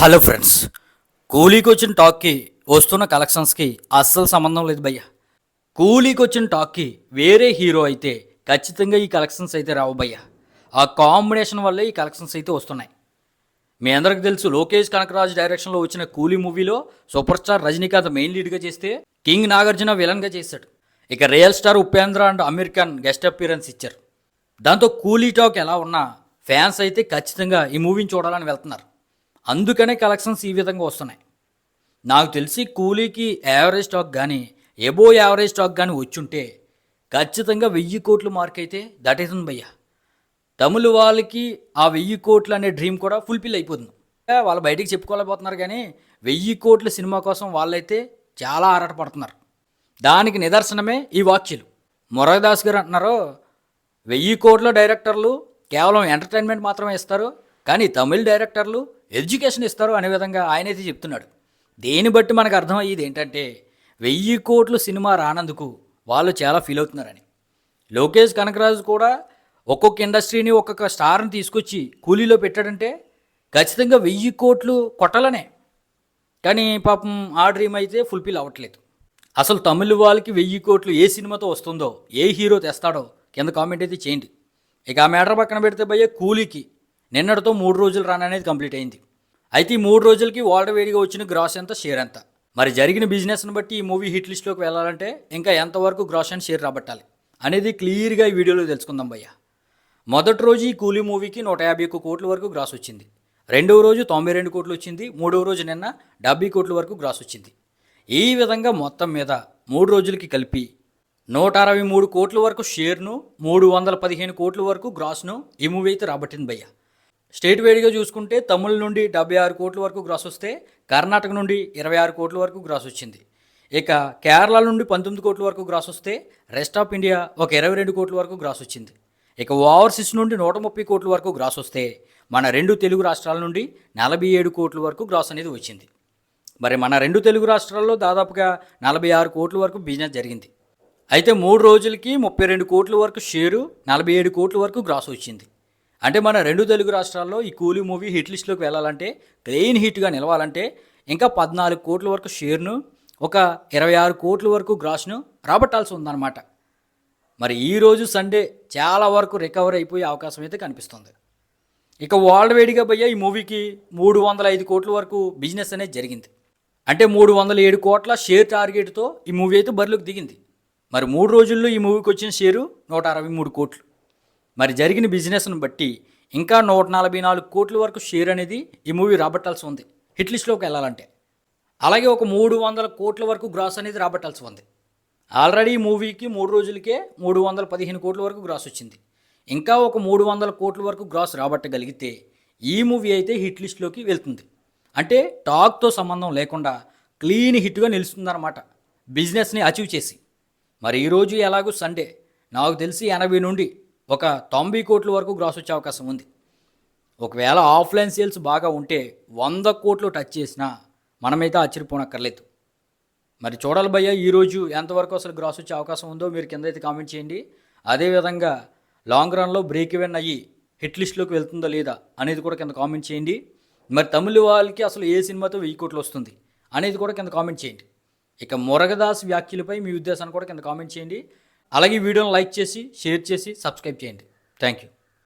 Hello friends కూలీకి వచ్చిన టాక్కి వస్తున్న కలెక్షన్స్కి అస్సలు సంబంధం లేదు భయ్య. కూలీకి వచ్చిన టాక్కి వేరే హీరో అయితే ఖచ్చితంగా ఈ కలెక్షన్స్ అయితే రావు భయ్య. ఆ కాంబినేషన్ వల్లే ఈ కలెక్షన్స్ అయితే వస్తున్నాయి. మీ అందరికి తెలుసు లోకేష్ కనకరాజ్ డైరెక్షన్లో వచ్చిన కూలీ మూవీలో సూపర్ స్టార్ రజనీకాంత్ మెయిన్ లీడ్గా చేస్తే కింగ్ నాగార్జున విలన్గా చేశాడు. ఇక real star Upendra and Aamir Khan guest appearance ఇచ్చారు. దాంతో కూలీ టాక్ ఎలా ఉన్నా ఫ్యాన్స్ అయితే ఖచ్చితంగా ఈ మూవీని చూడాలని వెళ్తున్నారు. అందుకనే కలెక్షన్స్ ఈ విధంగా వస్తున్నాయి. నాకు తెలిసి కూలీకి యావరేజ్ స్టాక్ కానీ ఎబో యావరేజ్ స్టాక్ కానీ వచ్చుంటే ఖచ్చితంగా వెయ్యి కోట్లు మార్క్ అయితే దాటేతుంది భయ్య. తమిళ వాళ్ళకి ఆ వెయ్యి కోట్లు అనే డ్రీమ్ కూడా ఫుల్ఫిల్ అయిపోతుంది. వాళ్ళు బయటికి చెప్పుకోలేకపోతున్నారు కానీ వెయ్యి కోట్ల సినిమా కోసం వాళ్ళైతే చాలా ఆరాటపడుతున్నారు. దానికి నిదర్శనమే ఈ వాక్యలు మురళదాస్ గారు అంటున్నారు వెయ్యి కోట్ల డైరెక్టర్లు కేవలం ఎంటర్టైన్మెంట్ మాత్రమే ఇస్తారు కానీ తమిళ డైరెక్టర్లు ఎడ్యుకేషన్ ఇస్తారు అనే విధంగా ఆయనైతే చెప్తున్నాడు. దేని బట్టి మనకు అర్థమయ్యేది ఏంటంటే వెయ్యి కోట్లు సినిమా రానందుకు వాళ్ళు చాలా ఫీల్ అవుతున్నారని. లోకేష్ కనకరాజు కూడా ఒక్కొక్క ఇండస్ట్రీని ఒక్కొక్క స్టార్ని తీసుకొచ్చి కూలీలో పెట్టాడంటే ఖచ్చితంగా వెయ్యి కోట్లు కొట్టాలనే. కానీ పాపం ఆ డ్రీమ్ అయితే ఫుల్ఫిల్ అవ్వట్లేదు. అసలు తమిళ వాళ్ళకి వెయ్యి కోట్లు ఏ సినిమాతో వస్తుందో ఏ హీరో తెస్తాడో కింద కామెంట్ అయితే చేయండి. ఇక ఆ మ్యాటర్ పక్కన పెడితే భయ్య కూలీకి నిన్నటితో మూడు రోజులు రన్ అనేది కంప్లీట్ అయింది. అయితే ఈ మూడు రోజులకి వాల్డ్ వేడిగా వచ్చిన గ్రాస్ ఎంత? షేర్ ఎంత? మరి జరిగిన బిజినెస్ని బట్టి ఈ మూవీ హిట్ లిస్ట్లోకి వెళ్ళాలంటే ఇంకా ఎంతవరకు గ్రాస్ అండ్ షేర్ రాబట్టాలి అనేది క్లియర్గా ఈ వీడియోలో తెలుసుకుందాం భయ్య. మొదటి రోజు ఈ కూలీ మూవీకి నూట యాభై ఒక్క కోట్ల వరకు గ్రాస్ వచ్చింది. రెండవ రోజు తొంభై రెండు కోట్లు వచ్చింది. మూడవ రోజు నిన్న డెబ్బై కోట్ల వరకు గ్రాస్ వచ్చింది. ఈ విధంగా మొత్తం మీద మూడు రోజులకి కలిపి నూట అరవై మూడు కోట్ల వరకు షేర్ను మూడు వందల పదిహేను కోట్ల వరకు గ్రాస్ను ఈ మూవీ అయితే రాబట్టింది భయ్య. స్టేట్ వైడ్గా చూసుకుంటే తమిళ నుండి డెబ్బై ఆరు కోట్ల వరకు గ్రాస్ వస్తే కర్ణాటక నుండి ఇరవై ఆరు కోట్ల వరకు గ్రాస్ వచ్చింది. ఇక కేరళ నుండి పంతొమ్మిది కోట్ల వరకు గ్రాస్ వస్తే రెస్ట్ ఆఫ్ ఇండియా ఒక ఇరవై రెండు కోట్ల వరకు గ్రాస్ వచ్చింది. ఇక ఓవర్సీస్ నుండి నూట ముప్పై కోట్ల వరకు గ్రాస్ వస్తే మన రెండు తెలుగు రాష్ట్రాల నుండి నలభై ఏడు కోట్ల వరకు గ్రాస్ అనేది వచ్చింది. మరి మన రెండు తెలుగు రాష్ట్రాల్లో దాదాపుగా నలభై ఆరు కోట్ల వరకు బిజినెస్ జరిగింది. అయితే మూడు రోజులకి ముప్పై రెండు కోట్ల వరకు షేరు నలభై ఏడు కోట్ల వరకు గ్రాస్ వచ్చింది. అంటే మన రెండు తెలుగు రాష్ట్రాల్లో ఈ కూలీ మూవీ హిట్ లిస్ట్లోకి వెళ్ళాలంటే క్లెయిన్ హిట్గా నిలవాలంటే ఇంకా పద్నాలుగు కోట్ల వరకు షేర్ను ఒక ఇరవై ఆరు కోట్ల వరకు గ్రాస్ను రాబట్టాల్సి ఉందన్నమాట. మరి ఈరోజు సండే చాలా వరకు రికవర్ అయిపోయే అవకాశం అయితే కనిపిస్తుంది. ఇక వరల్డ్ వేడిగా పోయే ఈ మూవీకి మూడు వందల ఐదు కోట్ల వరకు బిజినెస్ అనేది జరిగింది. అంటే మూడు వందల ఏడు కోట్ల షేర్ టార్గెట్తో ఈ మూవీ అయితే బరిలోకి దిగింది. మరి మూడు రోజుల్లో ఈ మూవీకి వచ్చిన షేరు నూట అరవై మూడు కోట్లు. మరి జరిగిన బిజినెస్ను బట్టి ఇంకా నూట నలభై నాలుగు కోట్ల వరకు షేర్ అనేది ఈ మూవీ రాబట్టాల్సి ఉంది. హిట్ లిస్ట్లోకి వెళ్ళాలంటే. అలాగే ఒక మూడు వందల కోట్ల వరకు గ్రాస్ అనేది రాబట్టాల్సి ఉంది. ఆల్రెడీ ఈ మూవీకి మూడు రోజులకే మూడు వందల పదిహేను కోట్ల వరకు గ్రాస్ వచ్చింది. ఇంకా ఒక మూడు వందల కోట్ల వరకు గ్రాస్ రాబట్టగలిగితే ఈ మూవీ అయితే హిట్ లిస్ట్లోకి వెళ్తుంది. అంటే టాక్తో సంబంధం లేకుండా క్లీన్ హిట్గా నిలుస్తుందన్నమాట బిజినెస్ని అచీవ్ చేసి. మరి ఈరోజు ఎలాగో సండే. నాకు తెలిసి ఎనభై నుండి ఒక తొంభై కోట్ల వరకు గ్రాస్ వచ్చే అవకాశం ఉంది. ఒకవేళ ఆఫ్లైన్ సేల్స్ బాగా ఉంటే వంద కోట్లు టచ్ చేసినా మనమైతే ఆశ్చర్యపోనక్కర్లేదు. మరి చూడాలి భయ్య ఈరోజు ఎంతవరకు అసలు గ్రాస్ వచ్చే అవకాశం ఉందో మీరు కింద అయితే కామెంట్ చేయండి. అదేవిధంగా లాంగ్ రన్లో బ్రేక్ ఈవెన్ అయ్యి హిట్ లిస్ట్లోకి వెళ్తుందా లేదా అనేది కూడా కింద కామెంట్ చేయండి. మరి తమిళ వాళ్ళకి అసలు ఏ సినిమాతో వెయ్యి కోట్లు వస్తుంది అనేది కూడా కింద కామెంట్ చేయండి. ఇక మురగదాస్ వ్యాఖ్యలపై మీ ఉద్దేశాన్ని కూడా కింద కామెంట్ చేయండి. అలాగే వీడియోని లైక్ చేసి షేర్ చేసి సబ్స్క్రైబ్ చేయండి. Thank you